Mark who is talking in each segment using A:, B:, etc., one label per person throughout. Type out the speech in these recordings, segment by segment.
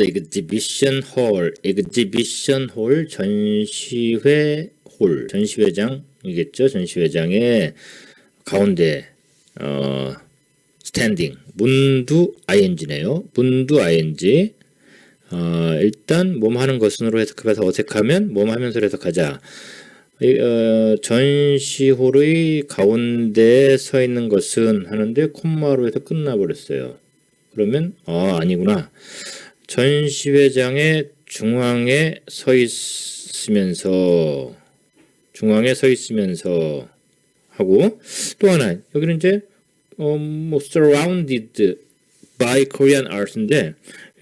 A: the exhibition hall, exhibition hall 전시회 홀, 전시회장이겠죠. 전시회장의 가운데 어 스탠딩 문두 ing네요. 문두 ing 어, 일단 몸 하는 것은으로 해석해서 어색하면 몸 하면서 해석하자. 이, 어, 전시홀의 가운데 서 있는 것은 하는데 콤마로 해서 끝나버렸어요. 그러면 아 아니구나. 전시회장의 중앙에 서 있으면서 중앙에 서 있으면서 하고 또 하나 여기는 이제 어, 뭐 surrounded by Korean art인데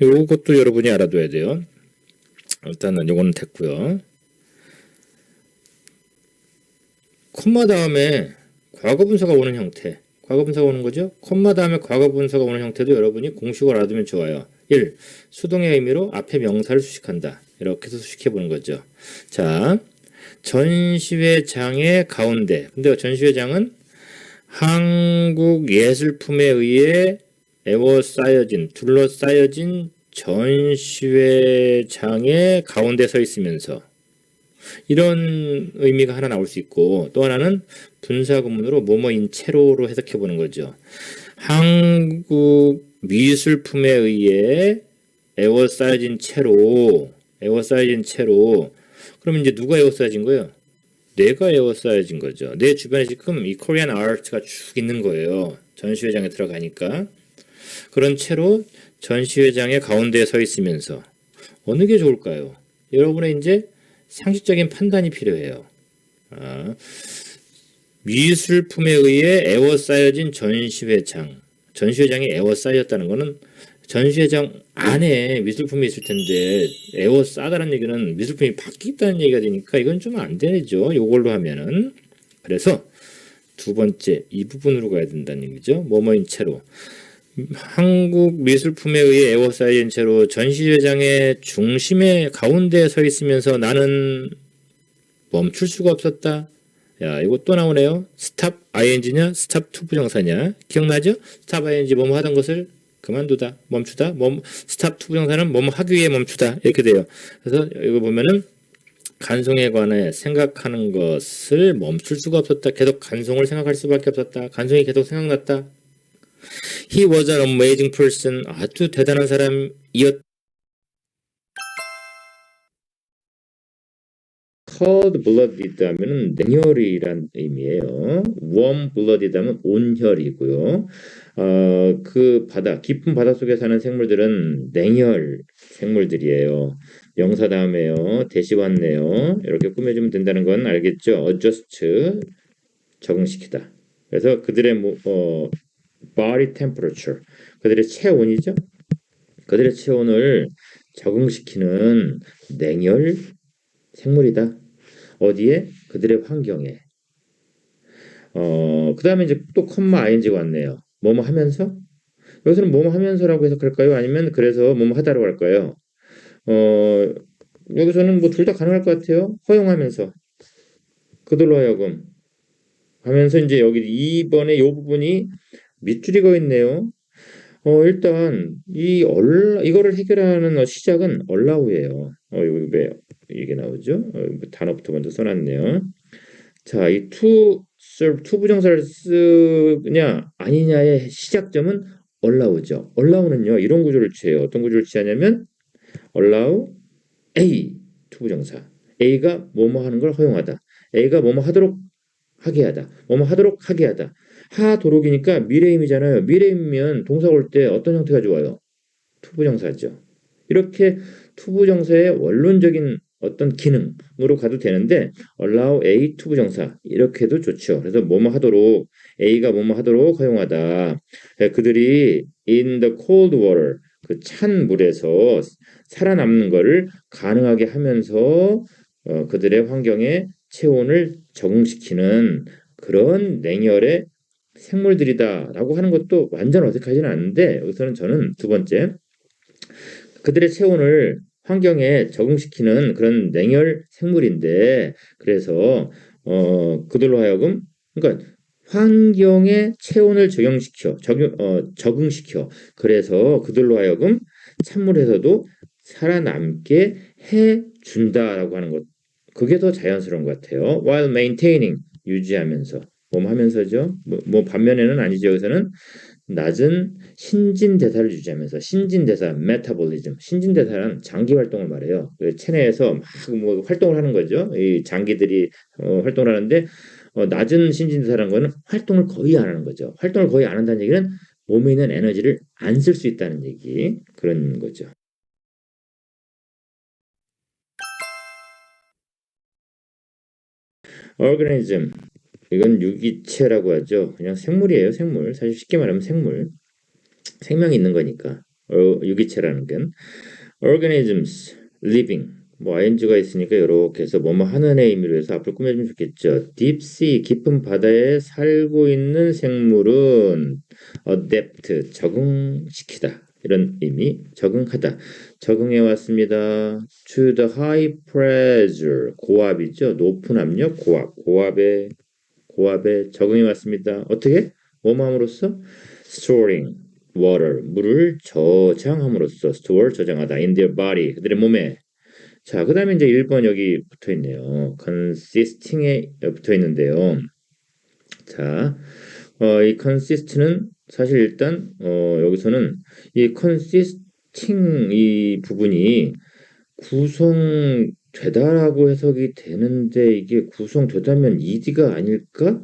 A: 이것도 여러분이 알아둬야 돼요. 일단은 요거는 됐고요. 콤마 다음에 과거 분사가 오는 형태. 과거 분사가 오는 거죠. 콤마 다음에 과거 분사가 오는 형태도 여러분이 공식을 알아두면 좋아요. 1. 수동의 의미로 앞에 명사를 수식한다. 이렇게 해서 수식해 보는 거죠. 자, 전시회장의 가운데. 근데 전시회장은 한국 예술품에 의해 에워싸여진, 둘러싸여진 전시회장의 가운데 서 있으면서 이런 의미가 하나 나올 수 있고 또 하나는 분사 구문으로 뭐뭐인 채로로 해석해 보는 거죠. 한국 미술품에 의해 에워싸여진 채로 에워싸여진 채로 그러면 이제 누가 에워싸여진 거예요? 내가 에워싸여진 거죠. 내 주변에 지금 이 코리안 아트가 쭉 있는 거예요. 전시회장에 들어가니까 그런 채로 전시회장의 가운데에 서 있으면서 어느 게 좋을까요? 여러분의 이제 상식적인 판단이 필요해요. 아, 미술품에 의해 에워싸여진 전시회장. 전시회장이 에워싸였다는 것은 전시회장 안에 미술품이 있을 텐데 에워싸다는 얘기는 미술품이 바뀌었다는 얘기가 되니까 이건 좀 안 되죠. 이걸로 하면은. 그래서 두 번째 이 부분으로 가야 된다는 얘기죠. 뭐뭐인 채로. 한국 미술품에 의해 에워싸인 채로 전시회장의 중심에 가운데에 서 있으면서 나는 멈출 수가 없었다. 야, 이거 또 나오네요. 스탑 ing냐, 스탑 투 부정사냐. 기억나죠? 스탑 ing 뭐뭐 하던 것을 그만두다, 멈추다. 뭐 스탑 투 부정사는 뭐뭐 하기 위해 멈추다. 이렇게 돼요. 그래서 이거 보면은 간송에 관해 생각하는 것을 멈출 수가 없었다. 계속 간송을 생각할 수밖에 없었다. 간송이 계속 생각났다. He was an amazing person. 아주 대단한 사람이었. Cold blooded 하면은 냉혈이란 의미예요. warm blooded 하면 온혈이고요. 어, 그 바다, 깊은 바다 속에 사는 생물들은 냉혈 생물들이에요. 명사 다음에요. 대시 왔네요. 이렇게 꾸며주면 된다는 건 알겠죠? adjust 적응시키다. 그래서 그들의 뭐, 어, body temperature 그들의 체온이죠. 그들의 체온을 적응시키는 냉혈 생물이다. 어디에? 그들의 환경에. 어, 그 다음에 이제 또 컴마 ing가 왔네요. 뭐뭐 하면서? 여기서는 뭐뭐 하면서라고 해석할까요? 아니면 그래서 뭐뭐 하다라고 할까요? 어, 여기서는 뭐 둘 다 가능할 것 같아요. 허용하면서. 그들로 하여금. 하면서 이제 여기 2번에 이 부분이 밑줄이 거 있네요. 어, 일단 이 얼, 이거를 해결하는 시작은 얼라우예요. 어, 이거 왜 이게 나오죠? 어, 단어부터 먼저 써놨네요. 자, 이 to serve, to 부정사를 쓰냐 아니냐의 시작점은 allow,죠. allow는요 이런 구조를 취해요. 어떤 구조를 취하냐면 allow A to 부정사. A가 뭐뭐 하는 걸 허용하다. A가 뭐뭐 하도록 하게 하다. 뭐뭐 하도록 하게 하다. 하도록이니까 미래임이잖아요. 미래임이면 동사 올 때 어떤 형태가 좋아요? 투부정사죠. 이렇게 투부정사의 원론적인 어떤 기능으로 가도 되는데 allow A 투부정사 이렇게도 좋죠. 그래서 뭐뭐 하도록 A가 뭐뭐 하도록 허용하다. 예, 그들이 in the cold water 그 찬 물에서 살아남는 것을 가능하게 하면서 어, 그들의 환경에 체온을 적응시키는 그런 냉혈의 생물들이다라고 하는 것도 완전 어색하지는 않은데 여기서는 저는 두 번째 그들의 체온을 환경에 적응시키는 그런 냉혈 생물인데 그래서 어 그들로 하여금 그러니까 환경에 체온을 적용시켜 적용 어 적응시켜 그래서 그들로 하여금 찬물에서도 살아남게 해 준다라고 하는 것. 그게 더 자연스러운 것 같아요. while maintaining 유지하면서 뭐 하면서죠? 뭐, 뭐 반면에는 아니죠. 여기서는 낮은 신진대사를 유지하면서 신진대사 메타볼리즘 신진대사란 장기 활동을 말해요. 그 체내에서 막 뭐 활동을 하는 거죠. 이 장기들이 어, 활동을 하는데 어, 낮은 신진대사라는 거는 활동을 거의 안 하는 거죠. 활동을 거의 안 한다는 얘기는 몸에 있는 에너지를 안 쓸 수 있다는 얘기 그런 거죠. organism 이건 유기체라고 하죠. 그냥 생물이에요, 생물. 사실 쉽게 말하면 생물. 생명이 있는 거니까. 어, 유기체라는 건 organisms, living. 뭐 ing가 있으니까 이렇게 해서 뭐뭐 하는 의 의미로 해서 앞으로 꾸며주면 좋겠죠. deep sea, 깊은 바다에 살고 있는 생물은 adapt, 적응시키다. 이런 의미, 적응하다. 적응해 왔습니다. to the high pressure, 고압이죠. 높은 압력, 고압. 고압에 고압에 적응해 왔습니다. 어떻게? 뭐함으로써? storing water 물을 저장함으로써 store 저장하다 in their body 그들의 몸에 자, 그 다음에 이제 1번 여기 붙어 있네요. consisting에 붙어 있는데요. 자, 어, 이 consist는 사실 일단, 어, 여기서는 이 consisting 이 부분이 구성 되다라고 해석이 되는데 이게 구성되다면 ED가 아닐까?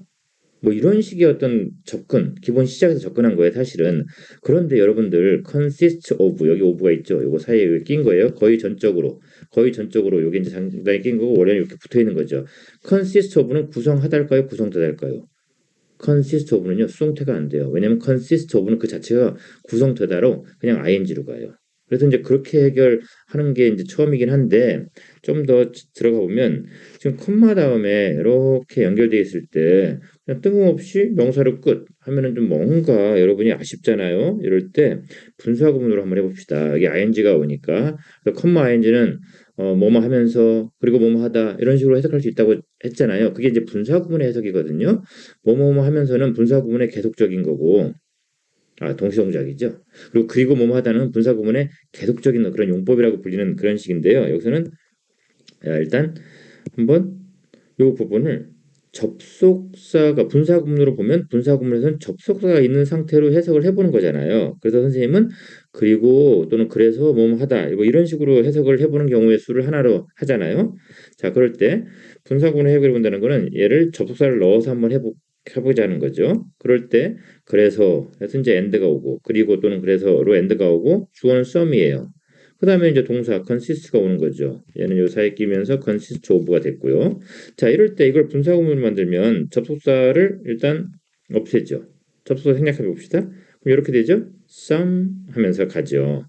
A: 뭐 이런 식의 어떤 접근, 기본 시작에서 접근한 거예요, 사실은. 그런데 여러분들 consist of 여기 of가 있죠. 요거 사이에 낀 거예요. 거의 전적으로. 거의 전적으로 요게 이제 상당히 낀 거고 원래는 이렇게 붙어 있는 거죠. consist of는 구성하다할까요? 구성되다할까요? consist of는요. 수동태가 안 돼요. 왜냐면 consist of는 그 자체가 구성되다로 그냥 ing로 가요. 그래서 이제 그렇게 해결하는 게 이제 처음이긴 한데 좀 더 들어가 보면 지금 콤마 다음에 이렇게 연결되어 있을 때 그냥 뜬금없이 명사를 끝 하면은 좀 뭔가 여러분이 아쉽잖아요. 이럴 때 분사 구문으로 한번 해봅시다. 여기 ing가 오니까 콤마 ing는 어, 뭐뭐 하면서 그리고 뭐뭐 하다 이런 식으로 해석할 수 있다고 했잖아요. 그게 이제 분사 구문의 해석이거든요. 뭐뭐뭐 하면서는 분사 구문의 계속적인 거고 아, 동시동작이죠. 그리고 그리고 뭐뭐 하다는 분사 구문의 계속적인 그런 용법이라고 불리는 그런 식인데요. 여기서는 일단 한번 이 부분을 접속사가 분사 구문으로 보면 분사 구문에서는 접속사가 있는 상태로 해석을 해보는 거잖아요. 그래서 선생님은 그리고 또는 그래서 뭐뭐 하다 뭐 이런 식으로 해석을 해보는 경우의 수를 하나로 하잖아요. 자 그럴 때 분사 구문을 해석해 본다는 거는 얘를 접속사를 넣어서 한번 해보, 해보자는 거죠. 그럴 때 그래서 해서 이제 end가 오고 그리고 또는 그래서로 end가 오고 주어는 some이에요. 그 다음에 이제 동사 consist가 오는 거죠. 얘는 요 사이에 끼면서 consist of가 됐고요. 자 이럴 때 이걸 분사구문을 만들면 접속사를 일단 없애죠. 접속사 생략해 봅시다. 그럼 이렇게 되죠. some 하면서 가죠.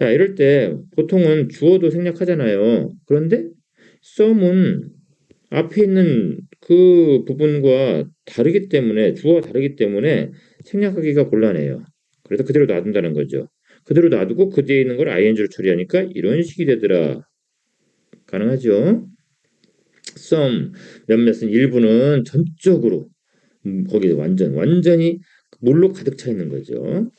A: 야 이럴 때 보통은 주어도 생략하잖아요. 그런데 some은 앞에 있는 그 부분과 다르기 때문에 주어가 다르기 때문에 생략하기가 곤란해요. 그래서 그대로 놔둔다는 거죠. 그대로 놔두고 그 뒤에 있는 걸 ing로 처리하니까 이런 식이 되더라. 가능하죠? some 몇몇은 일부는 전적으로 음, 거기 완전 완전히 물로 가득 차 있는 거죠.